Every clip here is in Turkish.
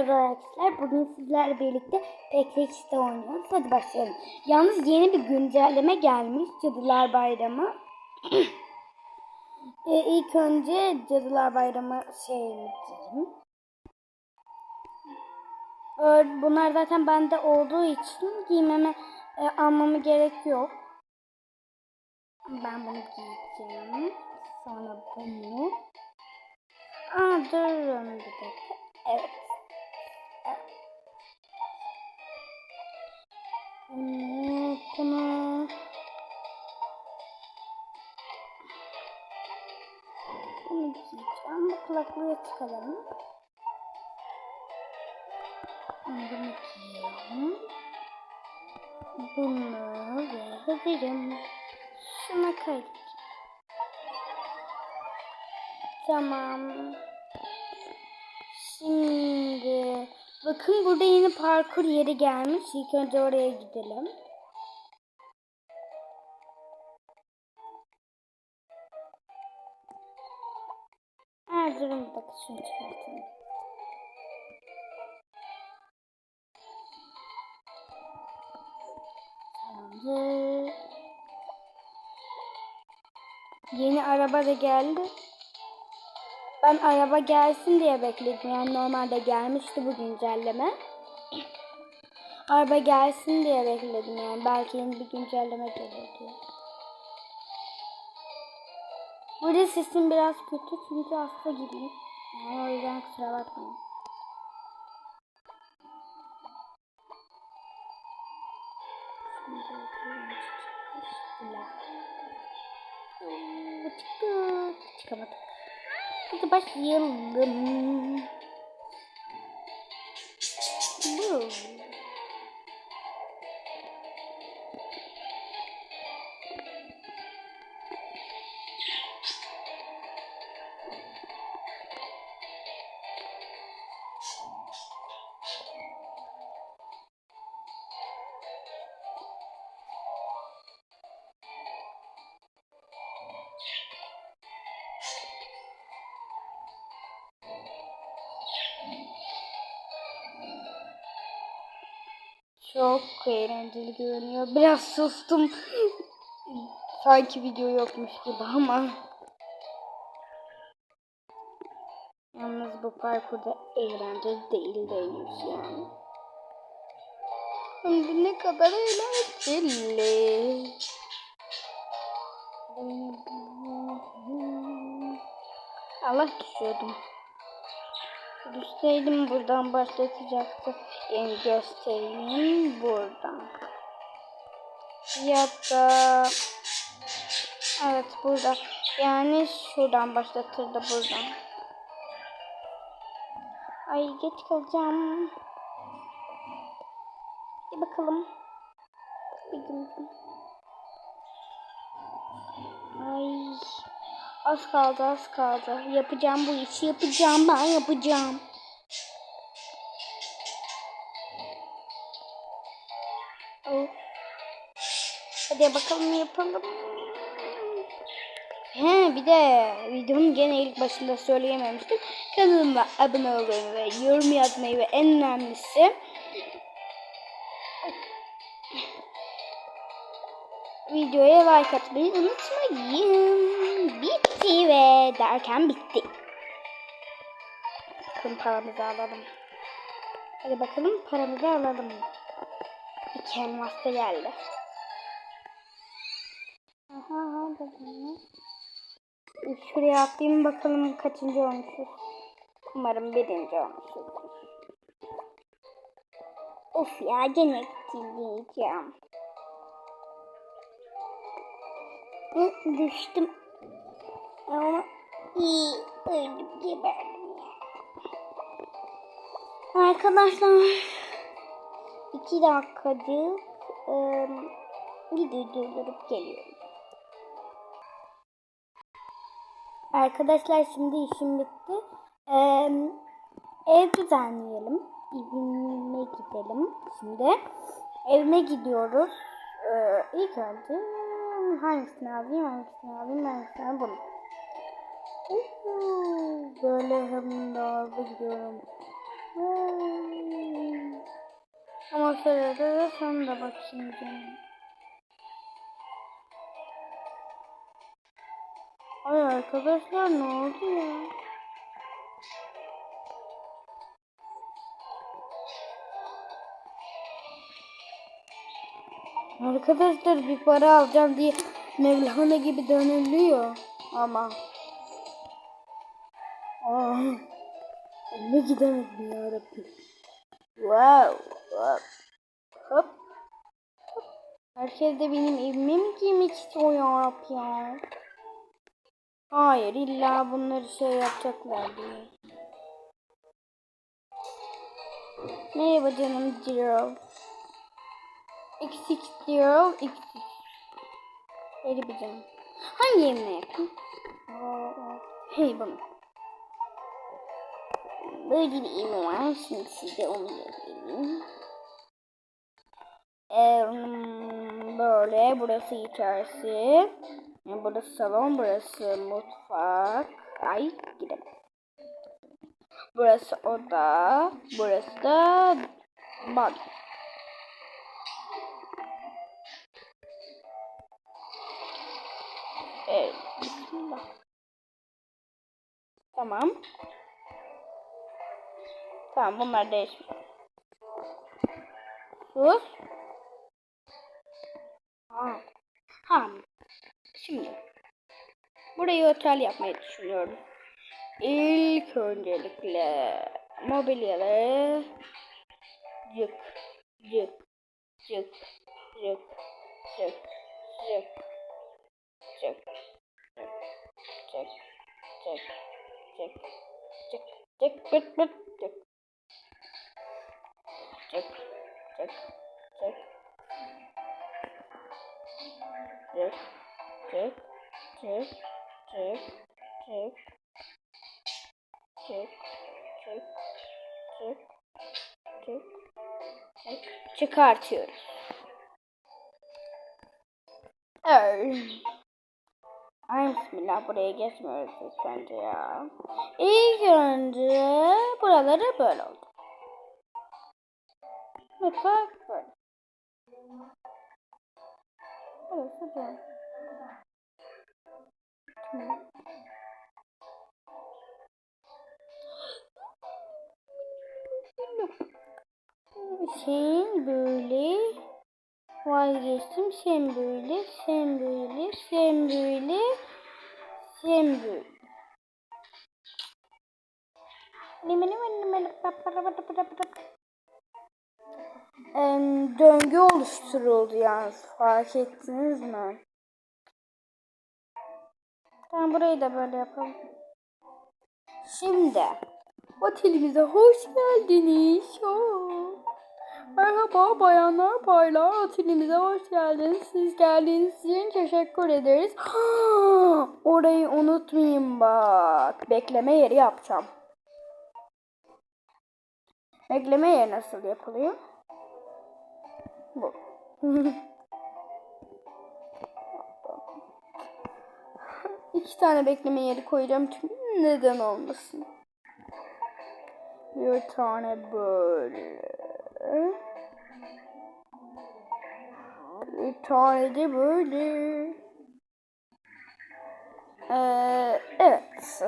Merhaba arkadaşlar. Bugün sizlerle birlikte Pekleş'te oynuyoruz. Hadi başlayalım. Yalnız yeni bir güncelleme gelmiş. Cadılar Bayramı. e, ilk önce Cadılar Bayramı şey diyeyim. Ö- Bunlar zaten bende olduğu için giymeme e, almamı gerek yok. Ben bunu giyeceğim. Sonra bunu. Aa durun bir dakika. Evet. Bunu, bunu. Bunu giyeceğim. Bu kulaklığı çıkaralım. Bunu giyiyorum. Bunu ve hazırım. Şuna kaydık. Tamam. Şimdi bakın burada yeni parkur yeri gelmiş. İlk önce oraya gidelim. Dakika şunu çıkartalım. Tamamdır. Yeni araba da geldi. Ben araba gelsin diye bekledim. Yani normalde gelmişti bu güncelleme. Araba gelsin diye bekledim yani. Belki yeni bir güncelleme gelir diye. Burada sesim biraz kötü çünkü hasta gibiyim. Yani o yüzden kusura bakmayın. Çıkamadık. 你怎么醒 Çok eğlenceli görünüyor. Biraz sustum. Sanki video yokmuş gibi ama. Yalnız bu parkurda eğlenceli değil değilmiş yani. De ne kadar eğlenceli. Allah düşüyordum. Düşseydim buradan başlatacaktı. Yani göstereyim buradan. Ya da evet burada. Yani şuradan başlatırdı buradan. Ay geç kalacağım. Bir bakalım. Bir gün. Ay. Az kaldı az kaldı. Yapacağım bu işi yapacağım ben yapacağım. Of. Hadi bakalım yapalım. He bir de videonun gene ilk başında söyleyememiştim. Kanalıma abone olmayı ve yorum yazmayı ve en önemlisi videoya like atmayı unutmayın. Bitti ve derken bitti. Bakın paramızı alalım. Hadi bakalım paramızı alalım. İki elmas da geldi. Aha. Şuraya atlayayım bakalım kaçıncı olmuşuz. Umarım birinci olmuşuz. Of ya gene. Hı, düştüm. Ama iyi öldüm geberdim ya. Arkadaşlar iki dakikacık ıı, videoyu durdurup geliyorum. Arkadaşlar şimdi işim bitti. Ee, ev düzenleyelim. Evime gidelim şimdi. Evime gidiyoruz. Ee, ilk önce hangisini alayım, hangisini alayım, hangisini alayım bunu. Böyle hem de araba gidiyorum. Ama sırada da sen de bak şimdi. Ay arkadaşlar ne oldu ya? Arkadaşlar bir para alacağım diye Mevlana gibi dönülüyor ama. Aa, ne gidemedim ya Rabbi. Wow. Hop. Hop. Herkes de benim evime mi giymek istiyor ya ya? Hayır illa bunları şey yapacaklar diye. Merhaba canım Zero. Eksik Zero. Eksik. Bir canım. Hangi yemeği yapayım? Hey bunu. Böyle bir yemeği var. Şimdi size onu göstereyim. Ee, böyle burası içerisi. Burası salon, burası mutfak. Ay gidelim. Burası oda, burası da banyo. Evet, bismillah. Tamam. Tamam bunlar değişmiyor. Sus. Ha. ha. Şimdi. Burayı otel yapmayı düşünüyorum. İlk öncelikle mobilyaları cık cık cık cık cık cık cık cık cık cık cık cık bıt cık cık cık cık cık cık cık cık cık çık çık çık çık çık çıkartıyoruz. Ay. Bismillah buraya geçmiyoruz ilk ya. İlk önce buraları böyle oldu. Mutfak böyle. Burası böyle. Tamam. Sen böyle vazgeçtim. Sen böyle, sen böyle, sen böyle, sen böyle. Döngü oluşturuldu yalnız fark ettiniz mi? Tamam burayı da böyle yapalım. Şimdi otelimize hoş geldiniz. Oo. Merhaba bayanlar baylar otelimize hoş geldiniz. Siz geldiğiniz için teşekkür ederiz. Orayı unutmayın bak. Bekleme yeri yapacağım. Bekleme yeri nasıl yapılıyor? Bu. İki tane bekleme yeri koyacağım çünkü neden olmasın. Bir tane böyle. Bir tane de böyle. Ee, evet.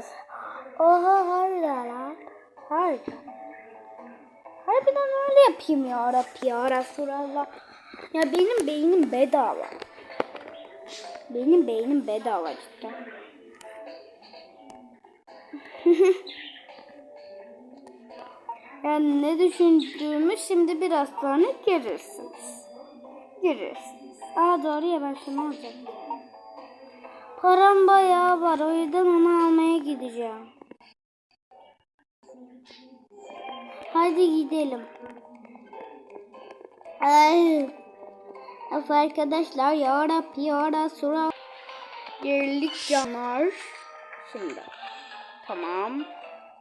Oha harbiden lan. Harbiden. Öyle yapayım ya Rabbi ya Resulallah. Ya benim beynim bedava. Benim beynim bedava cidden. yani ne düşündüğümü şimdi biraz sonra görürsünüz. Görürsünüz. Aa doğru ya ben şunu alacağım. Param bayağı var o yüzden onu almaya gideceğim. Hadi gidelim. Ay. Of arkadaşlar ya Rabbi ya Resulallah. Geldik canlar. Şimdi. Tamam.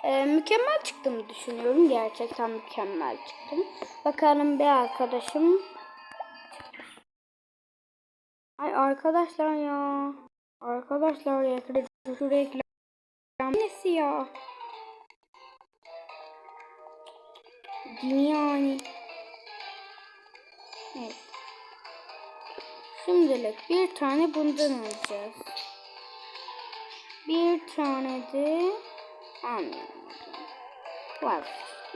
Ee, mükemmel çıktım düşünüyorum. Gerçekten mükemmel çıktım. Bakalım bir arkadaşım. Ay arkadaşlar ya. Arkadaşlar ya. Şu reklam. Nesi ya? Yani. Evet. Şimdilik bir tane bundan alacağız. Bir tane de almayalım. Var.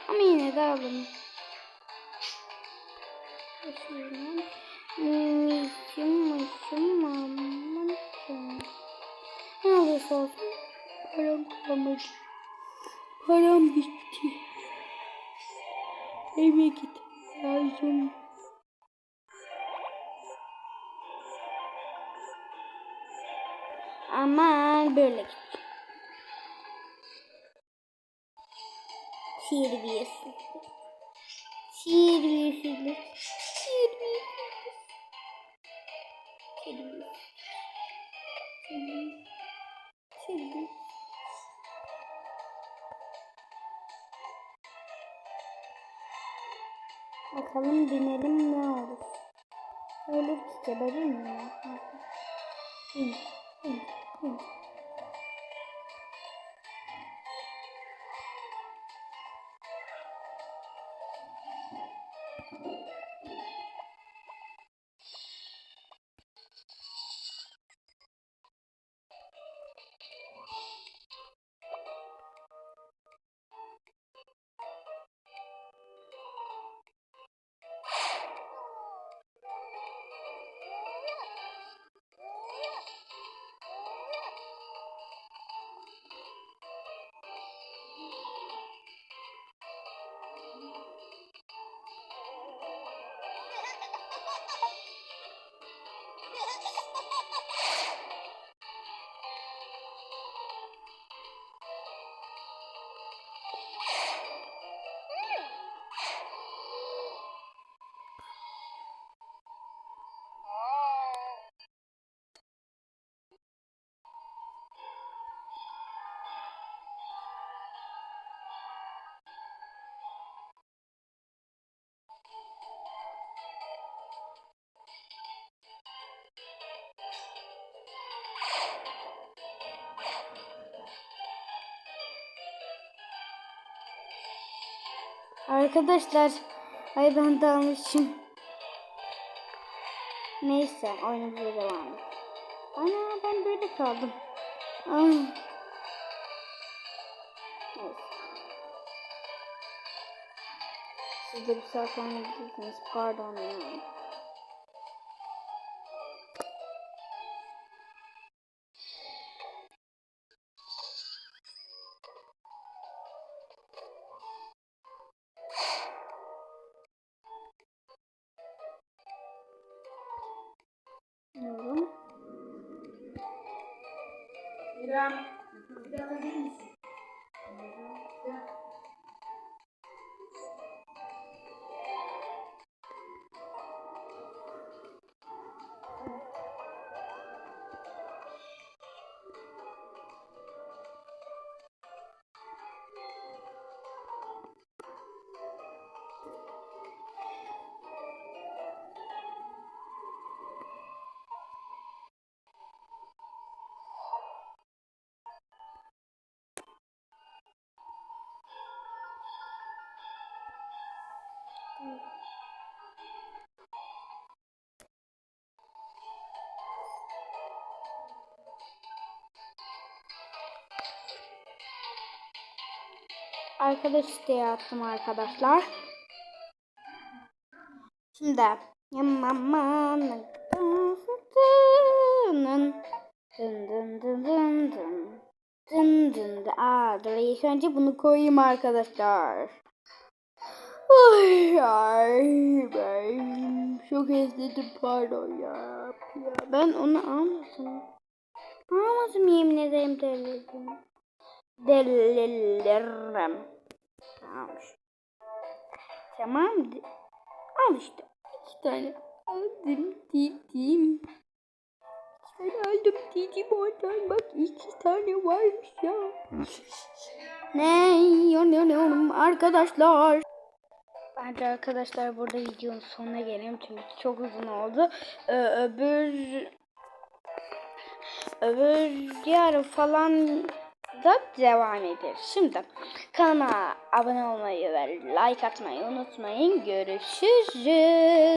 Ama yine de alalım. Mişim mışım mamacım. Ne olursa olsun param kalmadı. Param bitti. Eve git lazım. Aman böyle git. Terbiyesizlik. Terbiyesizlik. Terbiyesizlik. Terbiyesizlik. Bakalım binelim ne olur. Ölür ki geberir mi bin. Arkadaşlar, ay ben dalmışım. Neyse, oyunumuza devam edelim. Ana ben böyle kaldım. Ay. Neyse. Siz de bir saat sonra gidiyorsunuz. Pardon ya. Arkadaş isteği attım arkadaşlar. Şimdi yamamanın dın dın dın dın dın dın dın dın dın Aa, dur ilk önce bunu koyayım arkadaşlar. Ay, ay ben çok özledim pardon ya. ya. Ben onu almadım. Almadım yemin ederim delirdim. Deliririm. Tamam. Tamam. Al işte. İki tane aldım dedim. Tane aldım dedim oradan. Bak iki tane varmış ya. ne? Yanıyorum arkadaşlar. Bence arkadaşlar burada videonun sonuna gelelim çünkü çok uzun oldu. Ee, öbür öbür yarın falan da devam ederiz. Şimdi kanalıma abone olmayı ve like atmayı unutmayın. Görüşürüz.